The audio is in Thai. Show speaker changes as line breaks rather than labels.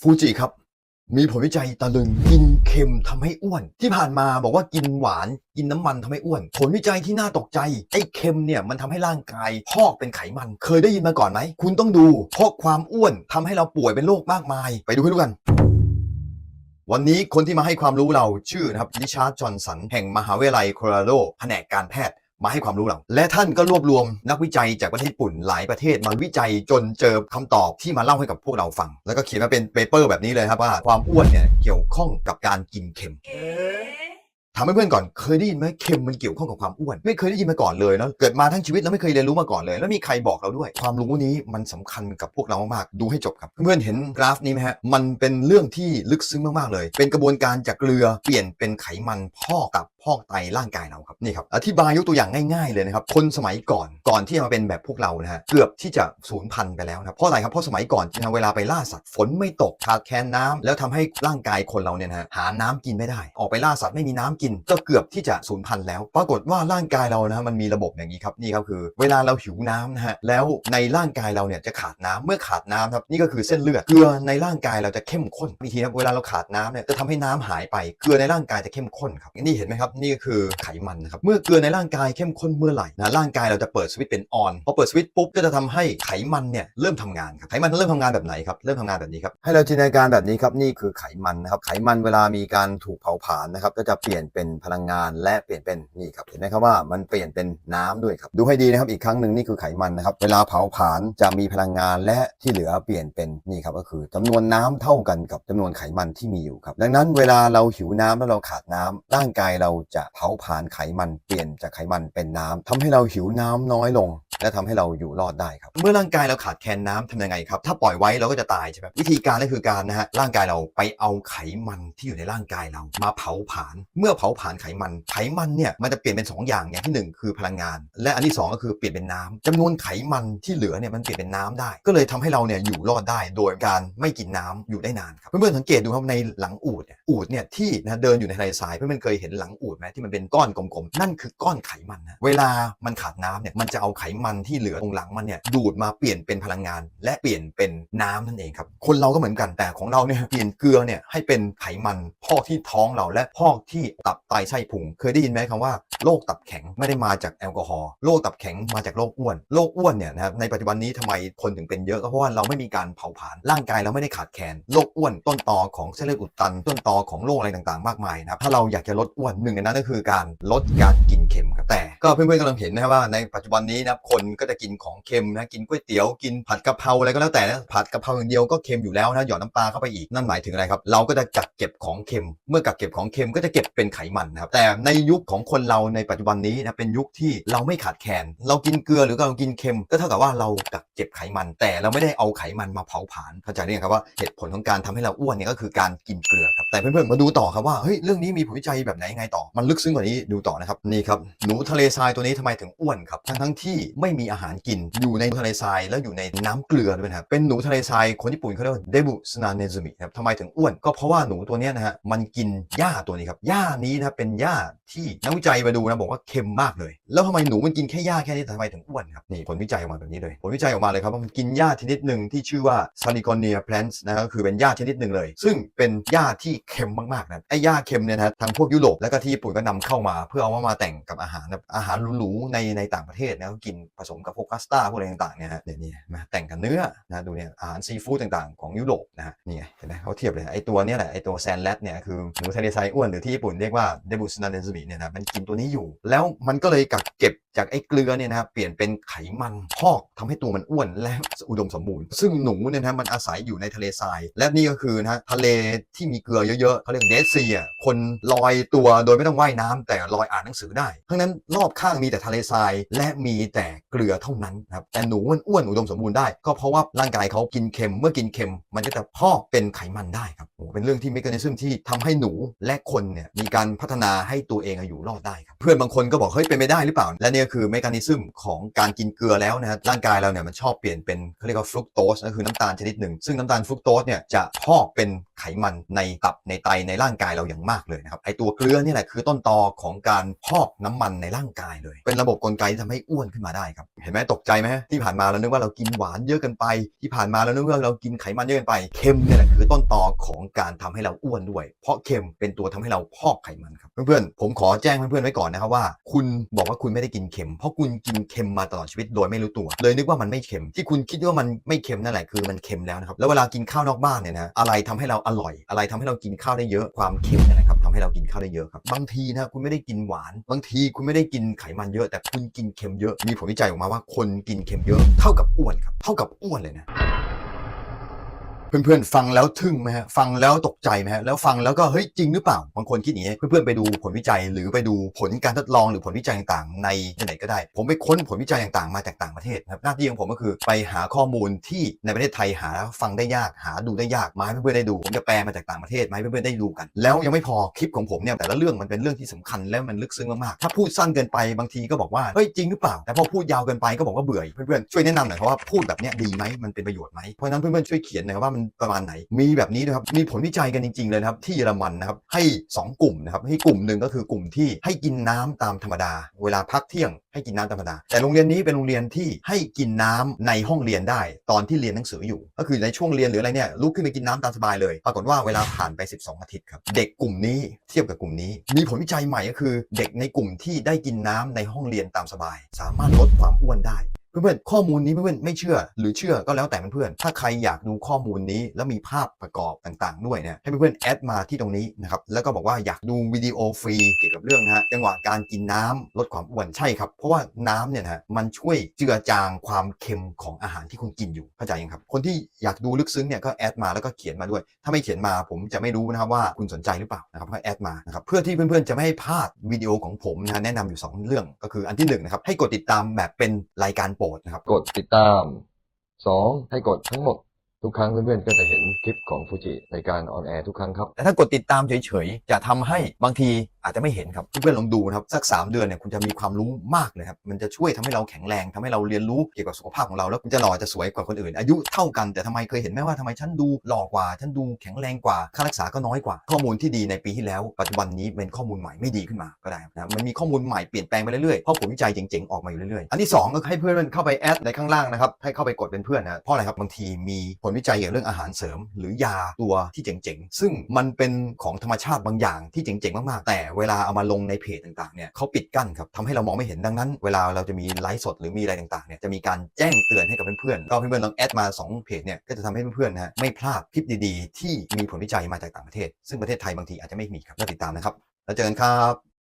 ฟูจิครับ มีผลวิจัยตะลึงกินเค็มทำให้อ้วน ที่ผ่านมาบอกว่ากินหวาน กินน้ำมันทำให้อ้วน ผลวิจัยที่น่าตกใจไอ้เค็มเนี่ยมันทำให้ร่างกายพอกเป็นไขมัน เคยได้ยินมาก่อนไหมคุณต้องดูเพราะความอ้วนทำให้เราป่วยเป็นโรคมากมาย ไปดูให้รู้กันวันนี้คนที่มาให้ความรู้เราชื่อนะครับริชาร์ดจอห์นสัน แห่งมหาวิทยาลัยโคโลราโดแผนกการแพทย์ มาให้ความรู้เรา และท่านก็รวบรวมนักวิจัยจากประเทศญี่ปุ่นหลายประเทศมาวิจัยจนเจอคำตอบที่มาเล่าให้กับพวกเราฟัง แล้วก็เขียนมาเป็นเปเปอร์แบบนี้เลยครับว่าความอ้วนเนี่ยเกี่ยวข้องกับการกินเค็มถามเพื่อนๆก่อนเคยได้ยินไหมเค็มมันเกี่ยวข้องกับความอ้วน ไม่เคยได้ยินมาก่อนเลยเนาะเกิดมาทั้งชีวิตแล้วไม่เคยเรียนรู้มาก่อนเลย แล้วมีใครบอกเราด้วย ความรู้นี้มันสำคัญกับพวกเรามากๆดูให้จบครับ เพื่อนๆเห็นกราฟนี้ไหมฮะมันเป็นเรื่องที่ลึกซึ้งมากๆเลย เป็นกระบวนการจากเกลือเปลี่ยนเป็นไขมันพอกกับ พอกไตร่างกายเราครับนี่ครับอธิบายยกตัวอย่างง่ายๆเลยนะครับคนสมัยก่อนก่อนที่จะมาเป็นแบบพวกเรานะฮะเกือบที่จะสูญพันธุ์ไปแล้วนะครับเพราะอะไรครับเพราะสมัยก่อนนะเวลาไปล่าสัตว์ฝนไม่ตกขาดแคลนน้ำแล้วทำให้ร่างกายคนเราเนี่ยนะฮะหาน้ำกินไม่ได้ ออกไปล่าสัตว์ไม่มีน้ำกิน ก็เกือบที่จะสูญพันธุ์แล้ว ปรากฏว่าร่างกายเรานะฮะมันมีระบบอย่างนี้ครับนี่ครับคือ เวลาเราหิวน้ำนะฮะแล้วในร่างกายเราเนี่ยจะขาดน้ำเมื่อขาดน้ำครับนี่ก็คือเส้นเลือดเกลือในร่างกายเราจะเข้มข้นวิธีนะเวลาเราขาดน้ำเนี่ยจะทำให้น้ำหายไปเกลือในร่างกายจะเข้มข้นครับนี่เห็นไหมครับนี่ก็คือไขมันนะครับ เมื่อเกลือในร่างกายเข้มข้นเมื่อไหร่นะร่างกายเราจะเปิดสวิตช์เป็นออนพอเปิดสวิตช์ปุ๊บก็จะทำให้ไขมันเนี่ยเริ่มทำงานครับไขมันเริ่มทำงานแบบไหนครับเริ่มทำงานแบบนี้ครับให้เราจินตนาการแบบนี้ครับนี่คือไขมันนะครับไขมันเวลามีการถูกเผาผลาญนะครับก็จะเปลี่ยนเป็นพลังงานและเปลี่ยนเป็นนี่ครับเห็นไหมครับว่ามันเปลี่ยนเป็นน้ำด้วยครับดูให้ดีนะครับอีกครั้งหนึ่งนี่คือไขมันนะครับเวลาเผาผลาญจะมีพลังงานและที่เหลือเปลี่ยนเป็นนี่ครับก็คือจำนวนน้ำเท่ากันกับจำนวนไขมันที่มีอยู่ครับดังนั้นเวลาเราหิวน้ำแล้วเราขาดน้ำร่างกายเราจะเผาผลาญไขมันเปลี่ยนจากไขมันเป็นน้ำทำให้เราหิวน้ำน้อยลง และทำให้เราอยู่รอดได้ครับ เมื่อร่างกายเราขาดแคลนน้ำทำยังไงครับ ถ้าปล่อยไว้เราก็จะตายใช่ไหมวิธีการก็คือการนะฮะร่างกายเราไปเอาไขมันที่อยู่ในร่างกายเรามาเผาผลาญเมื่อเผาผลาญไขมัน ไขมันเนี่ยมันจะเปลี่ยนเป็นสองอย่างอย่างที่หนึ่งคือพลังงาน และอันที่สองก็คือเปลี่ยนเป็นน้ำจำนวนไขมันที่เหลือเนี่ยมันเปลี่ยนเป็นน้ำได้ ก็เลยทำให้เราเนี่ยอยู่รอดได้โดยการไม่กินน้ำอยู่ได้นานครับเพื่อนๆสังเกตดูครับในหลังอูดเนี่ยอูดเนี่ยที่นะเดินอยู่ในทะเลทรายเพื่อนๆเคยเห็นหลังอูดไหมที่มันเป็นก้อนกลมๆ นั่นคือก้อนไขมันนะเวลามันขาดน้ำเนี่ยมันจะเอาไขมันที่เหลือตรงหลังมันเนี่ยดูดมาเปลี่ยนเป็นพลังงาน และเปลี่ยนเป็นน้ำนั่นเองครับคนเราก็เหมือนกันแต่ของเราเนี่ยเปลี่ยนเกลือเนี่ยให้เป็นไขมันพอกที่ท้องเราและพอกที่ตับไตไส้พุงเคยได้ยินไหมคำว่าโรคตับแข็งไม่ได้มาจากแอลกอฮอล์โรคตับแข็งมาจากโรคอ้วนโรคอ้วนเนี่ยนะครับในปัจจุบันนี้ทำไมคนถึงเป็นเยอะก็เพราะว่าเราไม่มีการเผาผลาญร่างกายเราไม่ได้ขาดแคลนโรคอ้วนต้นตอของเส้นเลือดอุดตัน ต้นตอของโรคอะไรต่างๆ มากมายนะครับถ้าเราอยากจะลดอ้วนหนึ่งในนั้นก็คือการลดการกินเค็มครับแต่ก็เพื่อนๆกำลังเห็นนะครับว่าในปัจจุบันนี้นะครับคนก็จะกินของเค็มนะกินก๋วยเตี๋ยวกินผัดกะเพราอะไรก็แล้วแต่นะผัดกะเพราอย่างเดียวก็เค็มอยู่แล้วนะหยอดน้ำปลาเข้าไปอีกนั่นหมายถึงอะไรครับเราก็จะกักเก็บของเค็ม เมื่อกักเก็บของเค็มก็จะเก็บเป็นไขมันนะครับแต่ในยุคของคนเราในปัจจุบันนี้นะเป็นยุคที่เราไม่ขาดแคลนเรากินเกลือหรือเรากินเค็ม ก็เท่ากับว่าเรากักเก็บไขมัน แต่เราไม่ได้เอาไขมันมาเผาผลาญเข้าใจหรือยังครับว่าเหตุผลของการทำให้เราอ้วนเนี่ยก็คือการกินเกลือครับแต่เพื่อนๆมาดูต่อครับว่าเฮ้ยเรื่องนี้มีผลวิจัยแบบไหนยังไงต่อมันลึกซึ้งกว่านี้ดูต่อนะครับนี่ครับหนูทะเลทรายตัวนี้ทำไมถึงอ้วนครับทั้งทั้งที่ไม่มีอาหารกินอยู่ในทะเลทรายแล้วอยู่ในน้ำเกลือด้วยนะครับเป็นหนูทะเลทรายคนญี่ปุ่นเขาเรียกว่าเดบุสนาเนซุมิครับทำไมถึงอ้วน ก็เพราะว่าหนูตัวนี้นะฮะมันกินหญ้าตัวนี้ครับหญ้านี้นะเป็นหญ้าที่นักวิจัยมาดูนะบอกว่าเค็มมากเลย แล้วทำไมหนูมันกินแค่หญ้าแค่นี้ทำไมถึงอ้วนครับนี่ผลวิจัยออกมาแบบนี้เลย ผลวิจัยออกมาเลยครับว่ามันกินหญ้าชนิดหนึ่งที่ชื่อว่า Saliconia plants นะก็คือเป็นหญ้าชนิดหนึ่งเลย ซึ่งเป็นหญ้าที่เค็มมากๆนะไอ้หญ้าเค็มเนี่ยนะทางพวกยุโรปแล้วก็ที่ญี่ปุ่นก็นำเข้ามาเพื่อเอามาแต่งกับอาหารอาหารหรูๆในในต่างประเทศนะก็กินผสมกับพวกพาสต้าพวกอะไรต่างๆเนี่ยฮะเนี่ยวนี่มาแต่งกับเนื้อนะดูเนี่ยอาหารซีฟู้ดต่างๆของยุโรปนะฮะนี่เห็นไหมเขาเทียบเลยไอ้ตัวเนี้ยแหละไอ้ตัวแซนแลดเนี่ยคือหนูทะเลทรายอ้วนหรือที่ญี่ปุ่นเรียกว่าเดบุสนาเนซมิเนี่ยนะมันกินตัวนี้อยู่ แล้วมันก็เลยกักเก็บจากไอ้เกลือเนี่ยนะครับเปลี่ยนเป็นไขมันพอกทำให้ตัวมันอ้วนและอุดมสมบูรณ์ ซึ่งหนูเนี่ยนะมันอาศัยอยู่ในทะเลทราย และนี่ก็คือนะฮะทะเลที่มีเกลือเยอะๆเขาเรียกเดซีอะคนลอยตัวโดยไม่ต้องว่ายน้ำแต่ลอยอ่านหนังสือได้ทั้งนั้นรอบข้างมีแต่ทะเลทรายและมีแต่เกลือเท่านั้นครับแต่หนูมันอ้วนอุดมสมบูรณ์ได้ ก็เพราะว่าร่างกายเขากินเค็มเมื่อกินเค็ม มันก็จะพอกเป็นไขมันได้ครับโอ้เป็นเรื่องที่เมกานิซึมที่ทำให้หนูและคนเนี่ยมีการพัฒนาให้ตัวเองอยู่รอดได้ครับเพื่อนบางคนก็บอกเฮ้ยเป็นไม่ได้หรือเปล่า และนี่ก็คือเมกานิซึมของการกินเกลือแล้วนะฮะร่างกายเราเนี่ยมันชอบเปลี่ยนเป็นเขาเรียกว่าฟรุกโตสก็คือน้ำตาลชนิดหนึ่งซึ่งน้ำตาลฟรุกโตสเนี่ยจะพอกเป็น ไขมันในตับในไตในร่างกายเราอย่างมากเลยนะครับไอตัวเกลือนี่แหละคือต้นตอของการพอกน้ำมันในร่างกายเลย เป็นระบบกลไกที่ทำให้อ้วนขึ้นมาได้ครับเห็นไหมตกใจไหมที่ผ่านมาเรานึกว่าเรากินหวานเยอะเกินไป ที่ผ่านมาเรานึกว่าเรากินไขมันเยอะเกินไปเค็มนี่แหละคือต้นตอของการทำให้เราอ้วนด้วย เพราะเค็มเป็นตัวทำให้เราพอกไขมันครับเพื่อนๆผมขอแจ้งเพื่อนๆไว้ก่อนนะครับว่า คุณบอกว่าคุณไม่ได้กินเค็ม เพราะคุณกินเค็มมาตลอดชีวิตโดยไม่รู้ตัว เลยนึกว่ามันไม่เค็มที่คุณคิดว่ามันไม่เค็มนั่นแหละคือมันเค็มแล้วนะครับแล้วเวลากินข้าวนอกบ้านเนี่ยนะอะไรทำให้เราอร่อย อะไรทำให้เรากินข้าวได้เยอะความเค็มนะครับทำให้เรากินข้าวได้เยอะครับบางทีนะคุณไม่ได้กินหวาน บางทีคุณไม่ได้กินไขมันเยอะ แต่คุณกินเค็มเยอะมีผลวิจัยออกมาว่าคนกินเค็มเยอะเท่ากับอ้วนครับเท่ากับอ้วนเลยนะ เพื่อนๆ ฟังแล้วทึ่งไหมฮะฟังแล้วตกใจไหมฮะแล้วฟังแล้วก็เฮ้ยจริงหรือเปล่าบางคนคิดอย่างนี้เพื่อนๆไปดูผลวิจัย หรือไปดูผลการทดลองหรือผลวิจัยต่างๆ ในไหนก็ได้ ผมไปค้นผลวิจัยต่างๆ มาจากต่างประเทศนะครับหน้าที่ของผมก็คือไปหาข้อมูลที่ในประเทศไทยหาฟังได้ยากหาดูได้ยากมาให้เพื่อนๆได้ดูผมจะแปลมาจากต่างประเทศมาให้เพื่อนๆได้ดูกัน แล้วยังไม่พอคลิปของผมเนี่ยแต่ละเรื่องมันเป็นเรื่องที่สำคัญและมันลึกซึ้งมากๆถ้าพูดสั้นเกินไปบางทีก็บอกว่าเฮ้ยจริงหรือเปล่า แต่พอพูดยาวเกินไปก็บอกว่าเบื่อเพื่อนๆช่วยแนะนำหน่อยครับว่าพูดแบบเนี้ยดีไหมมันเป็นประโยชน์ไหมเพราะนั้นเพื่อนๆช่วยเขียนหน่อยว่ามันประมาณไหน มีแบบนี้ด้วยครับมีผลวิจัยกันจริง ๆ เลยนะครับที่เยอรมันนะครับให้ 2 กลุ่มนะครับให้กลุ่มหนึ่งก็คือกลุ่มที่ให้กินน้ำตามธรรมดา เวลาพักเที่ยงให้กินน้ำธรรมดา แต่โรงเรียนนี้เป็นโรงเรียนที่ให้กินน้ำในห้องเรียนได้ ตอนที่เรียนหนังสืออยู่ ก็คือในช่วงเรียนหรืออะไรเนี่ยลุกขึ้นไปกินน้ำตามสบายเลย ปรากฏว่าเวลาผ่านไป 12 อาทิตย์ครับ เด็กกลุ่มนี้เทียบกับกลุ่มนี้ มีผลวิจัยใหม่ก็คือ เด็กในกลุ่มที่ได้กินน้ำในห้องเรียนตามสบาย สามารถลดความอ้วนได้ เพื่อนๆข้อมูลนี้เพื่อนๆไม่เชื่อ หรือเชื่อก็แล้วแต่เพื่อนๆถ้าใครอยากดูข้อมูลนี้แล้วมีภาพประกอบต่างๆ ด้วยเนี่ยให้เพื่อนๆแอดมาที่ตรงนี้นะครับแล้วก็บอกว่าอยากดูวิดีโอฟรีเกี่ยวกับเรื่องนะฮะจังหวะการกินน้ำลดความอ้วนใช่ครับ เพราะว่าน้ำเนี่ยนะฮะมันช่วยเจือจางความเค็มของอาหารที่คุณกินอยู่เข้าใจยังครับ คนที่อยากดูลึกซึ้งเนี่ยก็แอดมาแล้วก็เขียนมาด้วย ถ้าไม่เขียนมาผมจะไม่รู้นะครับว่าคุณสนใจหรือเปล่านะครับก็แอดมานะครับเพื่อที่เพื่อนๆจะไม่ให้พลาดวิดีโอของผมนะแนะนำอยู่สองเรื่องก็คืออันที่หนึ่งนะครับให้กดติดตามแบบเป็นรายการโปรดนะครับ
กดติดตาม 2. ให้กดทั้งหมด ทุกครั้งเพื่อนๆก็จะเห็นคลิปของฟูจิในการออนแอร์ทุกครั้งครับ
แต่ถ้ากดติดตามเฉยๆ จะทำให้บางที อาจจะไม่เห็นครับเพื่อนๆลองดูนะครับสัก 3 เดือนเนี่ยคุณจะมีความรู้มากเลยครับมันจะช่วยทำให้เราแข็งแรงทำให้เราเรียนรู้เกี่ยวกับสุขภาพของเราแล้วคุณจะหล่อจะสวยกว่าคนอื่น อายุเท่ากันแต่ทำไมเคยเห็นไหมว่าทำไมฉันดูหล่อกว่า ฉันดูแข็งแรงกว่าค่ารักษาก็น้อยกว่า ข้อมูลที่ดีในปีที่แล้ว ปัจจุบันนี้เป็นข้อมูลใหม่ไม่ดีขึ้นมาก็ได้นะมันมีข้อมูลใหม่เปลี่ยนแปลงไปเรื่อยๆเพราะผลวิจัยเจ๋งๆออกมาอยู่เรื่อยๆอันที่สองก็ให้เพื่อนๆเข้าไปแอดในข้างล่างนะครับให้เข้าไปกดเป็นเพื่อนนะเพราะอะไรครับบางทีมีผลวิจัยเกี่ยวกับเรื่องอาหารเสริม หรือยาตัวที่เจ๋งๆ ซึ่งมันเป็นของธรรมชาติบางอย่างที่เจ๋งๆมากๆแต่เวลาเอามาลงในเพจต่างๆเนี่ยเขาปิดกั้นครับทำให้เรามองไม่เห็นดังนั้น เวลาเราจะมีไลฟ์สดหรือมีอะไรต่างๆเนี่ยจะมีการแจ้งเตือนให้กับเพื่อนๆก็เพื่อนๆลองแอดมา 2 เพจเนี่ยก็จะทำให้เพื่อนๆนะฮะไม่พลาดคลิปดีๆ ที่มีผลวิจัยมาจากต่างประเทศ ซึ่งประเทศไทยบางทีอาจจะไม่มีครับแล้วติดตามนะครับแล้วเจอกันครับ